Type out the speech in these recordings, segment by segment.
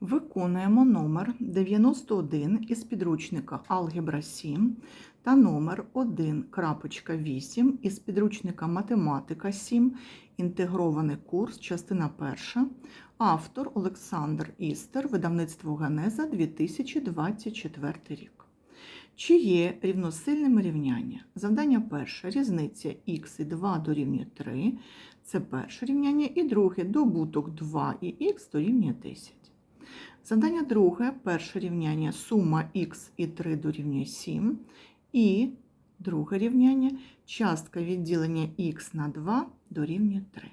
Виконуємо номер 91 із підручника Алгебра 7 та номер 1.8 із підручника Математика 7, інтегрований курс, частина 1, автор Олександр Істер, видавництво Генеза 2024 рік. Чи є рівносильними рівняння? Завдання перше. Різниця х і 2 дорівнює 3. Це перше рівняння. І друге добуток 2 і х дорівнює 10. Завдання друге. Перше рівняння сума х і 3 дорівнює 7. І друге рівняння частка відділення х на 2 дорівнює 3.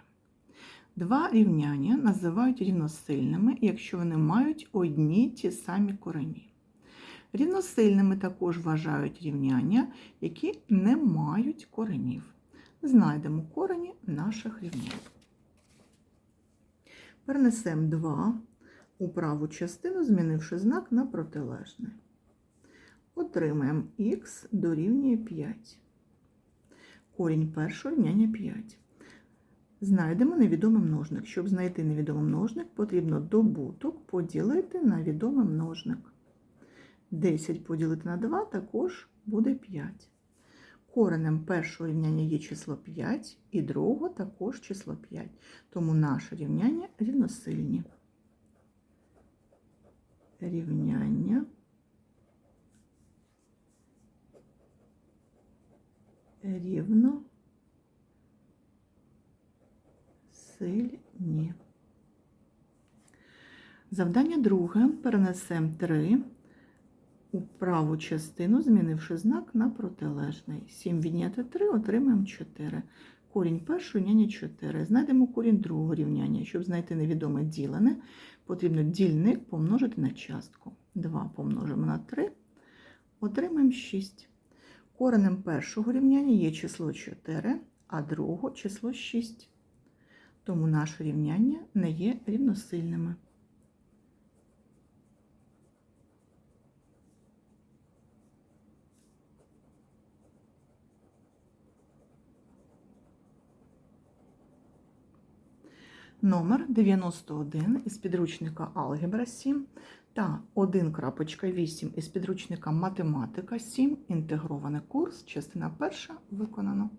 Два рівняння називають рівносильними, якщо вони мають одні ті самі корені. Рівносильними також вважають рівняння, які не мають коренів. Знайдемо корені наших рівнянь. Перенесемо 2 у праву частину, змінивши знак на протилежний. Отримаємо х дорівнює 5. Корінь першого рівняння 5. Знайдемо невідомий множник. Щоб знайти невідомий множник, потрібно добуток поділити на відомий множник. 10 поділити на 2 також буде 5. Коренем першого рівняння є число 5, і другого також число 5. Тому наше рівняння рівносильні. Рівняння рівно сильні. Завдання друге. Перенесемо 3 у праву частину, змінивши знак на протилежний. 7 відняти 3, отримаємо 4. Корінь першого рівняння 4. Знайдемо корінь другого рівняння. Щоб знайти невідоме ділене, потрібно дільник помножити на частку. 2 помножимо на 3, отримаємо 6. Коренем першого рівняння є число 4, а другого число 6. Тому наше рівняння не є рівносильними. Номер 91 із підручника Алгебра 7 та 1.8 із підручника Математика 7. Інтегрований курс, частина перша виконано.